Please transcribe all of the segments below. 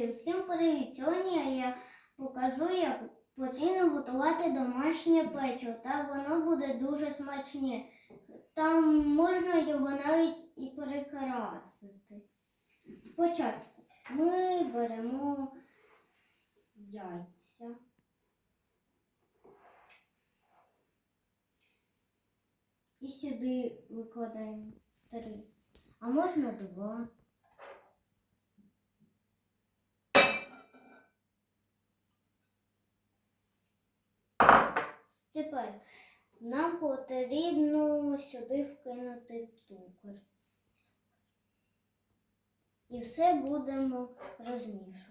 Друзі, всім привіт! Сьогодні я покажу, як потрібно готувати домашнє печиво, та воно буде дуже смачне. Там можна його навіть і перекрасити. Спочатку ми беремо яйця. І сюди викладаємо три. А можна два. Тепер нам потрібно сюди вкинути цукор. І все будемо розмішувати.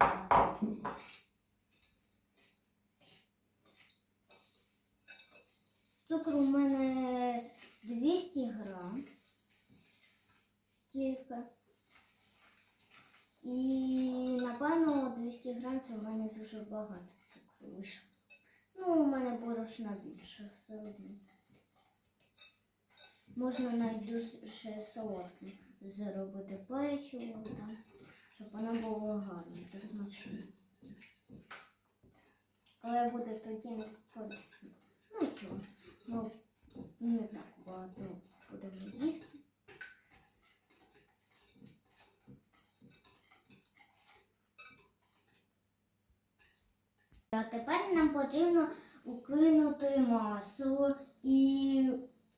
Цукру у мене 200 грам. Тільки. І напевно 200 грам це в мене дуже багато цукру вийшло. Мене борошна більше все одно. Можна навіть дуже солодким зробити печиво там, щоб воно було гарне та смачне. Але буде тоді не корисно. Ну чого, ну не так багато будемо їсти. А тепер нам потрібно укинути масло і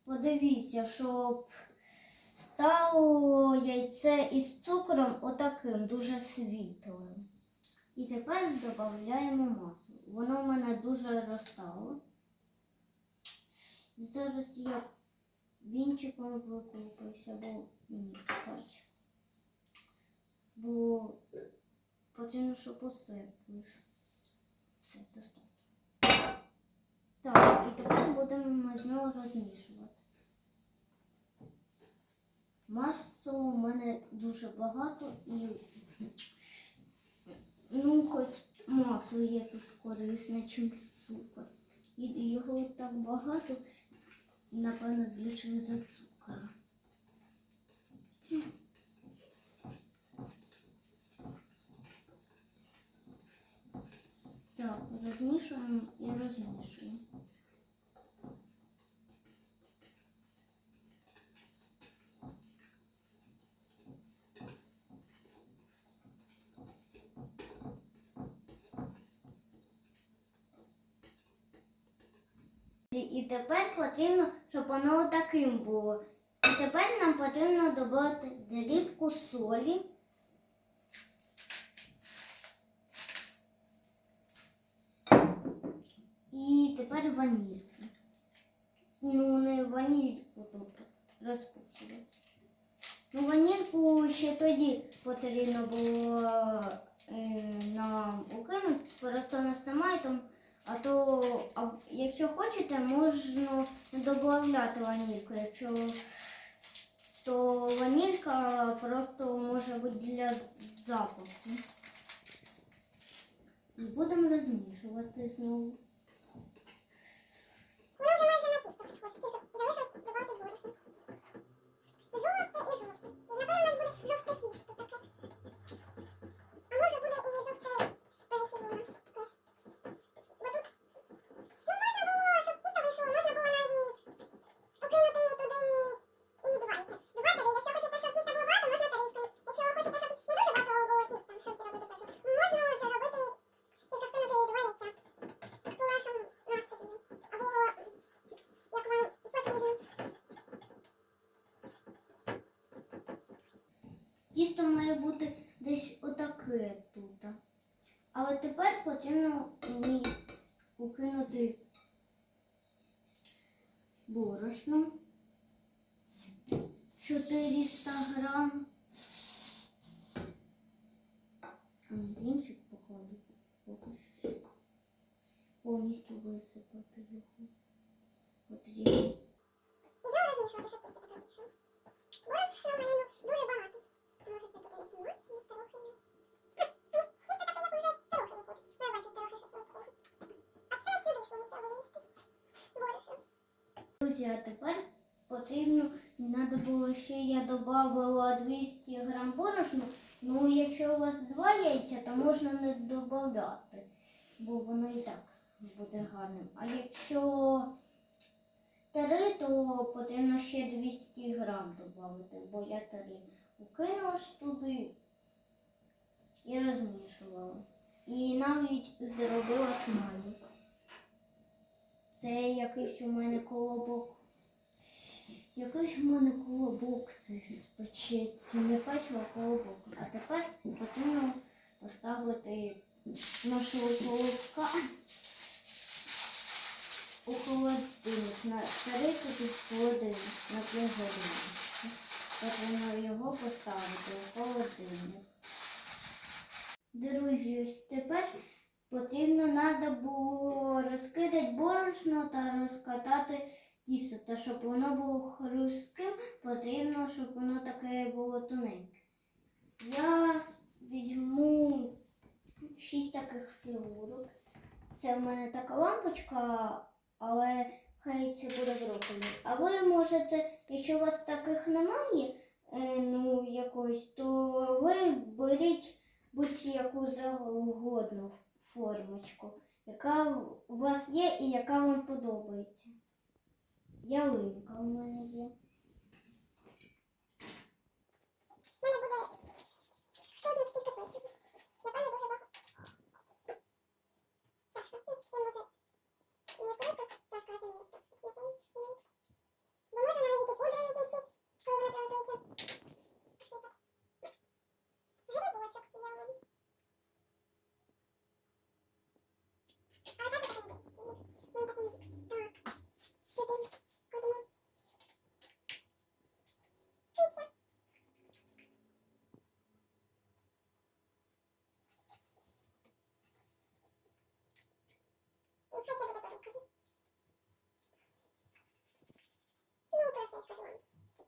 подивіться, щоб стало яйце із цукром отаким дуже світлим. І тепер додаємо масло. Воно в мене дуже розтало. Зараз я вінчиком викупився, бо ні, бачу. Бо потрібно, усе вийшло. Все, достатньо. Так, і тепер знову розмішувати. Масу у мене дуже багато і ну, хоч масло є тут корисне, чим цукор. І його так багато, напевно, більше за цукор. Так, розмішуємо і розмішуємо. І- тепер потрібно, щоб воно таким було. І тепер нам потрібно додати дрібку солі. І тепер ванільку. Ну, не ванільку тут розпушувати. Ну, ванільку ще тоді потрібно було е, нам укинути, просто нас немає там. То, а, якщо хочете, можна додати ванільку. Якщо то ванілька просто може бути для запаху. Будемо розмішувати знову. Ну. Жовте і жовте. Напевно, у нас буде жовте тісто таке. А може буде і жовте печиво у нас теж. Бо тут, ну, можна було, щоб тісто вийшло, можна було навіть покинути туди і два яйця. Два тарі. Якщо хочете, щоб тіста було багато, можна тарілкою. Якщо ви хочете, щоб не дуже багато було тіста, щоб зробити печиво, можна зробити тільки вкинути два яйця. По вашому настрою. Або як вам потрібно. Тісто має бути десь отаке тут. Але тепер потрібно мені укинути борошно 400 грам. Вінчик покладу поки що. Повністю висипати його. Потрібно. Борошна в ну, дуже багато. Може це буде інсинуація трохи. Ні, Тісто таке, як уже трохи виходить. Ну, я бачу, трохи щось виходить. А це сюди йшло, не цього їсти. Борошно. Друзі, а тепер потрібно, треба було ще я додавала 200 грам борошну Ну, якщо у вас два яйця, то можна не додати, бо воно і так буде гарним. А якщо три, то потрібно ще 200 грам додати, бо я три укинула ж туди і розмішувала. І навіть зробила смайлик. Це якийсь у мене колобок. Якийсь у мене колобок це спечеться. Не печиво, а колобок. А тепер потрібно поставити нашого колобка у холодильник. На 30 холодильник на 3 години. Потрібно його поставити у холодильник. Друзі, ось тепер потрібно треба було розкидати борошно та розкатати тісто. Та щоб воно було хрустким, потрібно, щоб воно таке було тоненьке. Я візьму шість таких фігурок. Це в мене така лампочка, але хай це буде брокколі. А ви можете, якщо у вас таких немає, е, ну якось, то ви беріть будь-яку завгодну формочку, яка у вас є і яка вам подобається. Ялинка у мене є. У мене буде ще одна стільки печива. Напевно, дуже багато. Так що, ну, це може не просто так казано, так що, напевно, не. Бо може навіть і пудра в кінці, коли вона приготується. Сипати. Грибочок яловий. Але так і так не буде. Він такий, так. Сюди кладемо. Киця. Ну, хай це буде потім, кажу. Ну, просто я скажу вам. Лампу. Чекай.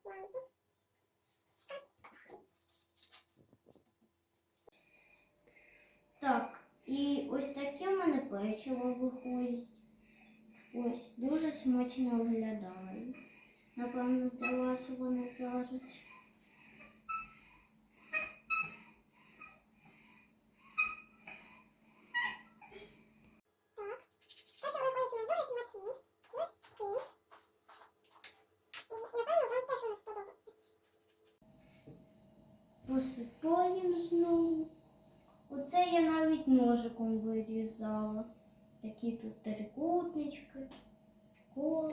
Так, і ось таке в мене печиво виходить. Ось дуже смачно виглядає. Напевно, для вас вони зараз. Так. Печиво виходить не дуже смачні. Ось такі. Напевно, вам теж воно сподобається. Посипаємо знову. Оце я навіть ножиком вирізала. Такі тут трикутнички, коло.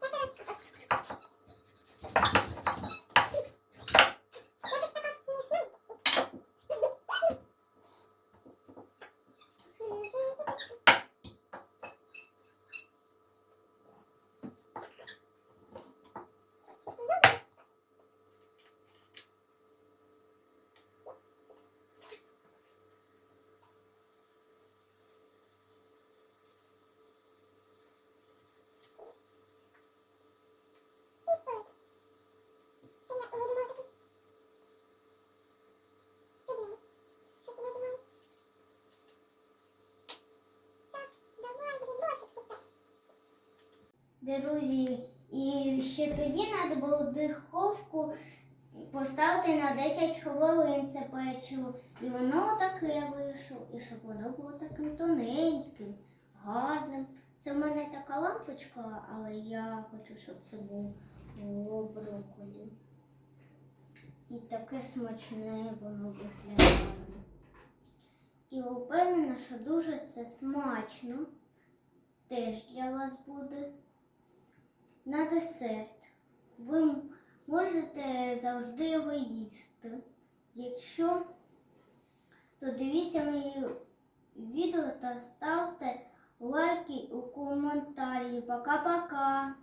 Це зараз. Це ж така смішна. Це я видумала такий. Що думала? Що це видумала? Так, давай грибочок ти теж. Друзі, і ще тоді треба було духовку поставити на 10 хвилин це печиво. І воно таке вийшло. І щоб воно було таким тоненьким, гарним. Це в мене така лампочка, але я хочу, щоб це було брокколі. І таке смачне воно виглядає. І впевнена, що дуже це смачно. Теж для вас буде на десерт. Ви можете завжди його їсти. Якщо, то дивіться мої відео та ставте лайки у коментарі. Пока-пока!